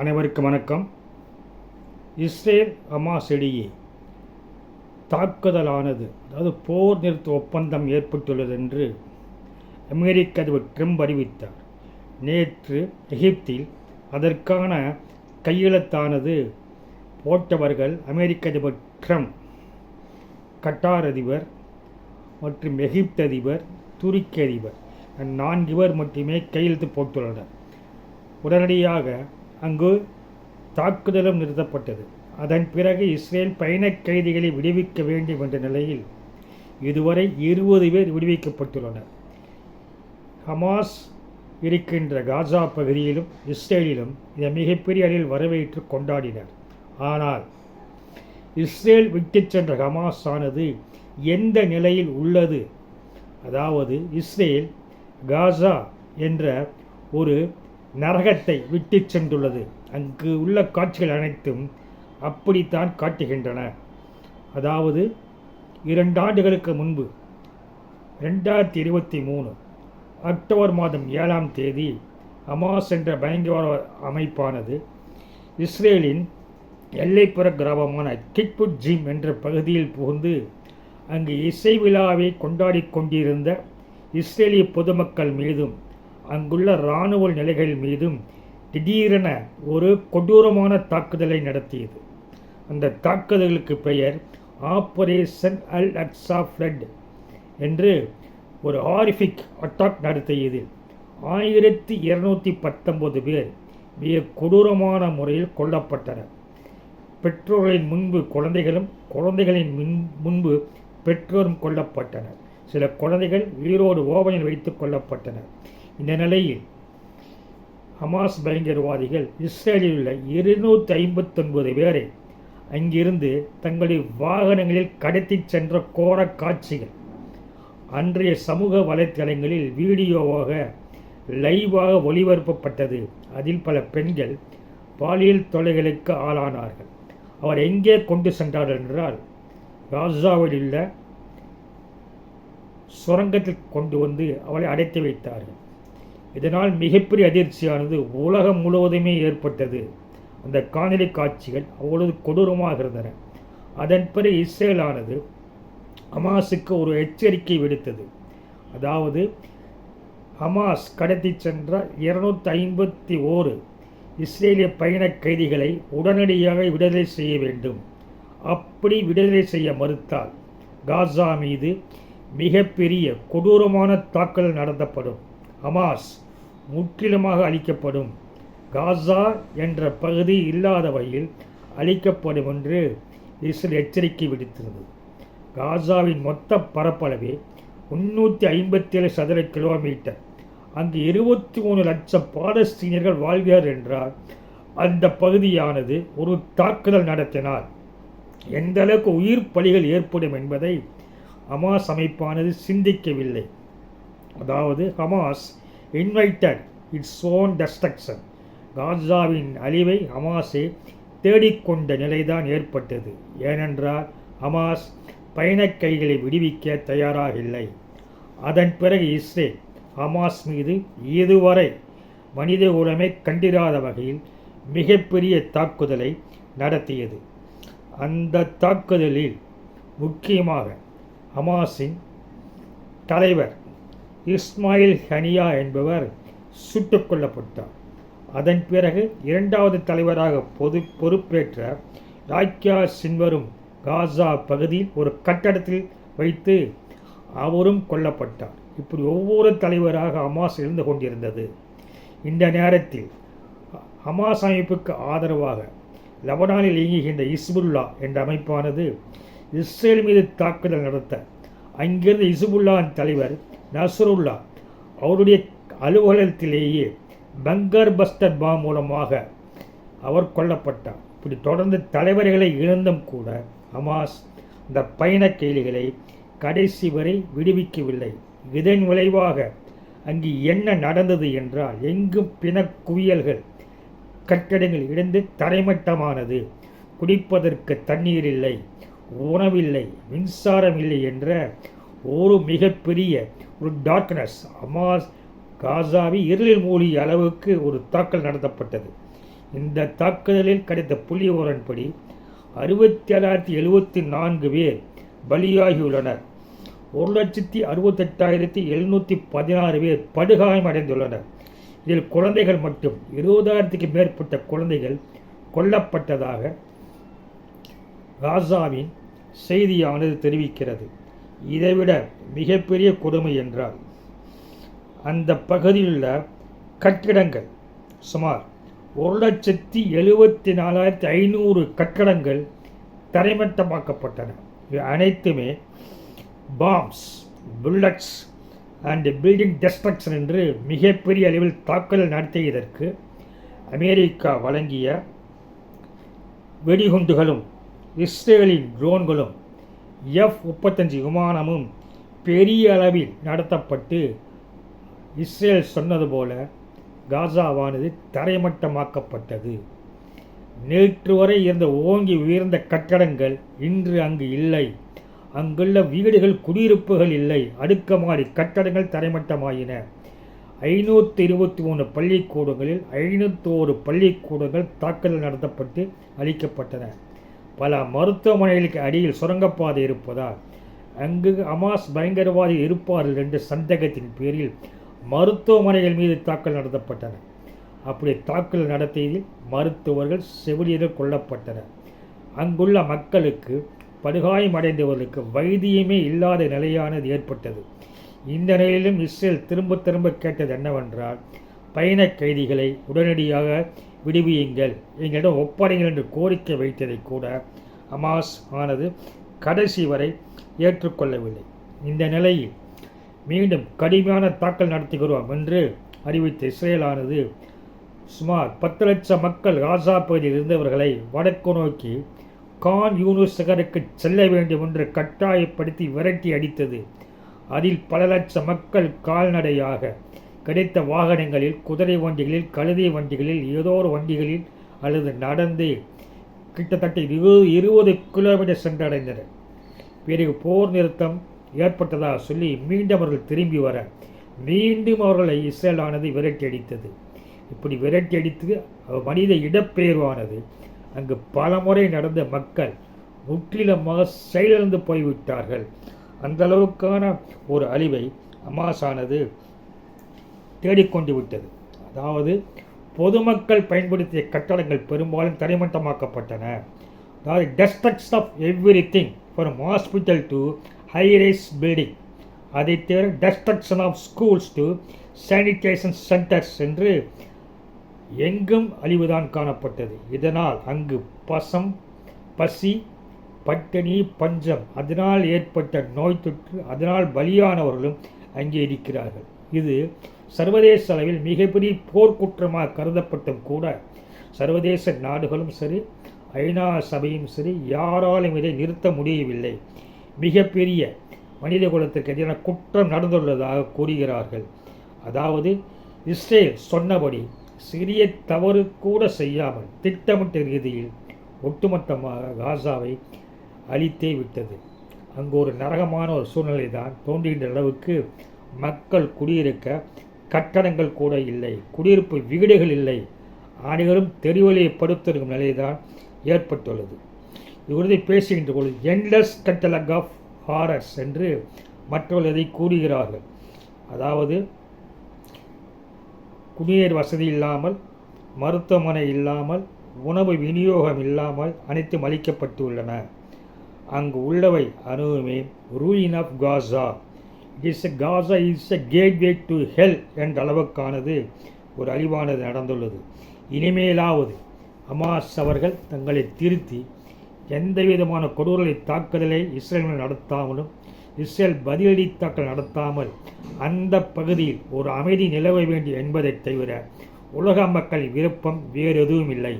அனைவருக்கும் வணக்கம். Israel Hamas இடையே தாக்குதலானது அதாவது போர் நிறுத்த ஒப்பந்தம் ஏற்பட்டுள்ளது என்று அமெரிக்க அதிபர் ட்ரம்ப் அறிவித்தார். நேற்று எகிப்தில் அதற்கான கையெழுத்தானது போட்டவர்கள் அமெரிக்க அதிபர் ட்ரம்ப் கட்டார் அதிபர் மற்றும் எகிப்து அதிபர் துருக்கி அதிபர் நான்கு பேர் மட்டுமே கையெழுத்து போட்டுள்ளனர். உடனடியாக அங்கு தாக்குதலும் நிறுத்தப்பட்டது. அதன் பிறகு இஸ்ரேல் பயணக் கைதிகளை விடுவிக்க வேண்டும் என்ற நிலையில் இதுவரை இருபது பேர் விடுவிக்கப்பட்டுள்ளனர். ஹமாஸ் இருக்கின்ற காசா பகுதியிலும் இஸ்ரேலிலும் இதை மிகப்பெரிய அளவில் வரவேற்று கொண்டாடினர். ஆனால் இஸ்ரேல் விட்டு சென்ற ஹமாஸ் ஆனது எந்த நிலையில் உள்ளது? அதாவது இஸ்ரேல் காசா என்ற ஒரு நரகத்தை விட்டு சென்றுள்ளது. அங்கு உள்ள காட்சிகள் அனைத்தும் அப்படித்தான் காட்டுகின்றன. அதாவது இரண்டு ஆண்டுகளுக்கு முன்பு ரெண்டாயிரத்தி இருபத்தி மூணு அக்டோபர் மாதம் ஏழாம் தேதி அமாஸ் என்ற பயங்கரவாத அமைப்பானது இஸ்ரேலின் எல்லைப்புற கிராமமான கிட்புட் ஜிம் என்ற பகுதியில் புகுந்து அங்கு இசை விழாவை கொண்டாடி கொண்டிருந்த இஸ்ரேலிய பொதுமக்கள் மீதும் அங்குள்ள இராணுவ நிலைகள் மீதும் திடீரென ஒரு கொடூரமான தாக்குதலை நடத்தியது. அந்த தாக்குதலுக்கு பெயர் ஆபரேஷன் அல் அட்ஸா ஃப்ளட் என்று ஒரு ஆரிஃபிக் அட்டாக் நடத்தியது. ஆயிரத்தி இருநூற்றி பத்தொம்போது பேர் மிக கொடூரமான முறையில் கொல்லப்பட்டனர். பெற்றோர்களின் முன்பு குழந்தைகளும் குழந்தைகளின் முன் முன்பு பெற்றோரும் கொல்லப்பட்டனர். சில குழந்தைகள் உயிரோடு ஓவனில் வைத்துக் கொல்லப்பட்டனர். இந்த நிலையில் ஹமாஸ் பயங்கரவாதிகள் இஸ்ரேலில் உள்ள இருநூற்றி ஐம்பத்தொன்பது பேரை அங்கிருந்து தங்களுடைய வாகனங்களில் கடத்திச் சென்ற கோர காட்சிகள். அன்றைய சமூக வலைத்தளங்களில் வீடியோவாக லைவாக ஒளிபரப்பப்பட்டது. அதில் பல பெண்கள் பாலியல் தொலைகளுக்கு ஆளானார்கள். அவர் எங்கே கொண்டு சென்றார் என்றால் ராஜாவில் உள்ள சுரங்கத்தில் கொண்டு வந்து அவளை அடைத்து வைத்தார்கள். இதனால் மிகப்பெரிய அதிர்ச்சியானது உலகம் முழுவதுமே ஏற்பட்டது. அந்த காணொலி காட்சிகள் அவ்வளவு கொடூரமாக இருந்தன. அதன் பிறகு இஸ்ரேலானது ஹமாஸுக்கு ஒரு எச்சரிக்கை விடுத்தது. அதாவது ஹமாஸ் கடத்தி சென்ற இருநூற்றி ஐம்பத்தி ஓரு இஸ்ரேலிய பயண கைதிகளை உடனடியாக விடுதலை செய்ய வேண்டும். அப்படி விடுதலை செய்ய மறுத்தால் காசா மீது மிகப்பெரிய கொடூரமான தாக்குதல் நடத்தப்படும். ஹமாஸ் முற்றிலுமாக அழிக்கப்படும். காசா என்ற பகுதி இல்லாத வகையில் அழிக்கப்படும் என்று இஸ்ரேல் எச்சரிக்கை விடுத்திருந்தது. காசாவின் மொத்த பரப்பளவே முன்னூற்றி ஐம்பத்தேழு சதுர கிலோமீட்டர். அங்கு இருபத்தி மூணு லட்சம் பாலஸ்தீனியர்கள் வாழ்கிறார் என்றால் அந்த பகுதியானது ஒரு தாக்குதல் நடத்தினார் எந்த அளவுக்கு உயிர் பலிகள் ஏற்படும் என்பதை ஹமாஸ் அமைப்பானது சிந்திக்கவில்லை. அதாவது Hamas invited its own destruction காசாவின் அழிவை ஹமாஸே தேடிக்கொண்ட நிலைதான் ஏற்பட்டது. ஏனென்றால் ஹமாஸ் பயணக் கைகளை விடுவிக்க தயாராக இல்லை. அதன் பிறகு இஸ்ரேல் ஹமாஸ் மீது இதுவரை மனித உரிமை கண்டிராத வகையில் மிகப்பெரிய தாக்குதலை நடத்தியது. அந்த தாக்குதலில் முக்கியமாக ஹமாஸின் தலைவர் இஸ்மாயில் ஹனியா என்பவர் சுட்டுக் கொல்லப்பட்டார். அதன் பிறகு இரண்டாவது தலைவராக பொது பொறுப்பேற்ற ராக்கியா சின்வரும் காசா பகுதியில் ஒரு கட்டடத்தில் வைத்து அவரும் கொல்லப்பட்டார். இப்படி ஒவ்வொரு தலைவராக ஹமாஸ் இருந்து கொண்டிருந்தது. இந்த நேரத்தில் ஹமாஸ் அமைப்புக்கு ஆதரவாக லெபனானில் இயங்குகின்ற இஸ்புல்லா என்ற அமைப்பானது இஸ்ரேல் மீது தாக்குதல் நடத்த அங்கிருந்த இசுபுல்லாவின் தலைவர் நசருல்லா அவருடைய அலுவலகத்திலேயே பங்கர் பஸ்டர் பா மூலமாக அவர் கொல்லப்பட்டார். இப்படி தொடர்ந்து தலைவர்களை இழந்தும் கூட ஹமாஸ் இந்த பயண கைலிகளை கடைசி வரை விடுவிக்கவில்லை. இதன் விளைவாக அங்கு என்ன நடந்தது என்றால் எங்கும் பிண குவியல்கள் கட்டடங்கள் இழந்து தரைமட்டமானது. குடிப்பதற்கு தண்ணீர் இல்லை உணவில்லை மின்சாரம் இல்லை என்ற ஒரு மிகப்பெரிய ஒரு டார்க்னஸ் அமாஸ் காசாவி இருளில் மூழ்கிய அளவுக்கு ஒரு தாக்கல் நடத்தப்பட்டது. இந்த தாக்குதலில் கிடைத்த புள்ளி ஓரன்படி அறுபத்தி ஏழாயிரத்தி எழுபத்தி நான்கு பேர் பலியாகியுள்ளனர். ஒரு லட்சத்தி அறுபத்தெட்டாயிரத்தி எழுநூற்றி பதினாறு பேர் படுகாயமடைந்துள்ளனர். இதில் குழந்தைகள் மட்டும் இருபதாயிரத்துக்கு மேற்பட்ட குழந்தைகள் கொல்லப்பட்டதாக காசாவின் செய்தியானது தெரிவிக்கிறது. இதைவிட மிகப்பெரிய கொடுமை என்றால் அந்த பகுதியிலுள்ள கட்டிடங்கள் சுமார் ஒரு லட்சத்தி எழுபத்தி நாலாயிரத்தி ஐநூறு கட்டடங்கள் தரைமட்டமாக்கப்பட்டன. இவை அனைத்துமே bombs bullets and building destruction என்று மிகப்பெரிய அளவில் தாக்குதல் நடத்தியதற்கு அமெரிக்கா வழங்கிய வெடிகுண்டுகளும் இஸ்ரேலின் ட்ரோன்களும் எஃப் முப்பத்தஞ்சு விமானமும் பெரிய அளவில் நடத்தப்பட்டு இஸ்ரேல் சொன்னது போல காசாவானது தரைமட்டமாக்கப்பட்டது. நேற்று வரை இருந்த ஓங்கி உயர்ந்த கட்டடங்கள் இன்று அங்கு இல்லை. அங்குள்ள வீடுகள் குடியிருப்புகள் இல்லை. அடுக்கமாடி கட்டடங்கள் தரைமட்டமாயின. ஐநூற்றி இருபத்தி மூணு பள்ளிக்கூடங்களில் ஐநூற்றோரு பள்ளிக்கூடங்கள் தாக்குதல் நடத்தப்பட்டு அழிக்கப்பட்டன. பல மருத்துவமனைகளுக்கு அடியில் சுரங்கப்பாதை இருப்பதால் அங்கு அமாஸ் பயங்கரவாதி இருப்பார்கள் என்ற சந்தேகத்தின் பேரில் மருத்துவமனைகள் மீது தாக்கல் நடத்தப்பட்டன. அப்படி தாக்கல் நடத்தியதில் மருத்துவர்கள் செவிலியர்கள் கொல்லப்பட்டனர். அங்குள்ள மக்களுக்கு படுகாயமடைந்தவர்களுக்கு வைத்தியமே இல்லாத நிலையானது ஏற்பட்டது. இந்த நிலையிலும் இஸ்ரேல் திரும்ப திரும்ப கேட்டது என்னவென்றால் பயண கைதிகளை உடனடியாக விடுவியுங்கள். எங்களிடம் ஒப்படைங்கள் என்று கோரிக்கை வைத்ததை கூட அமாஸ் ஆனது கடைசி வரை ஏற்றுக்கொள்ளவில்லை. இந்த நிலையில் மீண்டும் கடுமையான தாக்கல் நடத்துகிறோம் என்று அறிவித்த இஸ்ரேலானது சுமார் பத்து லட்சம் மக்கள் காசா பகுதியில் இருந்தவர்களை வடக்கு நோக்கி கான் யூனுஸ் நகருக்கு செல்ல வேண்டும் என்று கட்டாயப்படுத்தி விரட்டி அடித்தது. அதில் பல லட்சம் மக்கள் கால்நடையாக கிடைத்த வாகனங்களில் குதிரை வண்டிகளில் கழுதை வண்டிகளில் ஏதோ ஒரு வண்டிகளில் அல்லது நடந்து கிட்டத்தட்ட இருபது இருபது கிலோமீட்டர் சென்றடைந்தனர் பிறகு போர் நிறுத்தம் ஏற்பட்டதாக சொல்லி மீண்டும் அவர்கள் திரும்பி வர மீண்டும் அவர்களை இஸ்ரேலானது விரட்டி அடித்தது. இப்படி விரட்டி அடித்து மனித இடப்பெயர்வானது. அங்கு பல முறை நடந்த மக்கள் முற்றிலுமாக செயலிழந்து போய்விட்டார்கள். அந்த அளவுக்கான ஒரு அழிவை அமாசானது தேடிக்கொண்டு விட்டது அதாவது பொதுமக்கள் பயன்படுத்திய கட்டடங்கள் பெரும்பாலும் தரைமட்டமாக்கப்பட்டன. அதாவது destruction of everything from hospital to high rise building அதை தவிர destruction of schools to sanitation centres என்று எங்கும் அழிவுதான் காணப்பட்டது. இதனால் அங்கு பசம் பசி பட்டினி பஞ்சம் அதனால் ஏற்பட்ட நோய் தொற்று அதனால் பலியானவர்களும் அங்கே இருக்கிறார்கள். இது சர்வதேச அளவில் மிகப்பெரிய போர்க்குற்றமாக கருதப்பட்டும் கூட சர்வதேச நாடுகளும் சரி ஐநா சபையும் சரி யாராலும் இதை நிறுத்த முடியவில்லை. மிகப்பெரிய மனித குலத்திற்கு எதிரான குற்றம் நடந்துள்ளதாக கூறுகிறார்கள். அதாவது இஸ்ரேல் சொன்னபடி சிறிய தவறு கூட செய்யாமல் திட்டமிட்ட ரீதியில் ஒட்டுமொத்தமாக காசாவை அழித்தே விட்டது. அங்கு ஒரு நரகமான ஒரு சூழ்நிலை தான் தோன்றுகின்ற அளவுக்கு மக்கள் குடியிருக்க கட்டடங்கள் கூட இல்லை குடியிருப்பு வீடுகள் இல்லை. அனைவரும் தெருவழியை படுத்திருக்கும் நிலைதான் ஏற்பட்டுள்ளது. இவரது பேசுகின்ற பொழுது என்லெஸ் கட்டலக் ஆஃப் ஹாரஸ் என்று மற்றவர்கள் இதை கூறுகிறார்கள்? அதாவது குடிநீர் வசதி இல்லாமல் மருத்துவமனை இல்லாமல் உணவு விநியோகம் இல்லாமல் அனைத்தும் அளிக்கப்பட்டுள்ளன அங்கு உள்ளவை அணுவுமே ruin of Gaza is a Gaza is a gateway to hell என்ற அளவுக்கானது ஒரு அழிவானது நடந்துள்ளது. இனிமேலாவது அமாஸ் அவர்கள் தங்களை திருத்தி எந்த விதமான கொடூரலை தாக்குதலை இஸ்ரேல் நடத்தாமலும் இஸ்ரேல் பதிலடி தாக்கல் நடத்தாமல் அந்த பகுதியில் ஒரு அமைதி நிலவ வேண்டும் என்பதைத் தவிர உலக மக்கள் விருப்பம் வேறு எதுவும் இல்லை.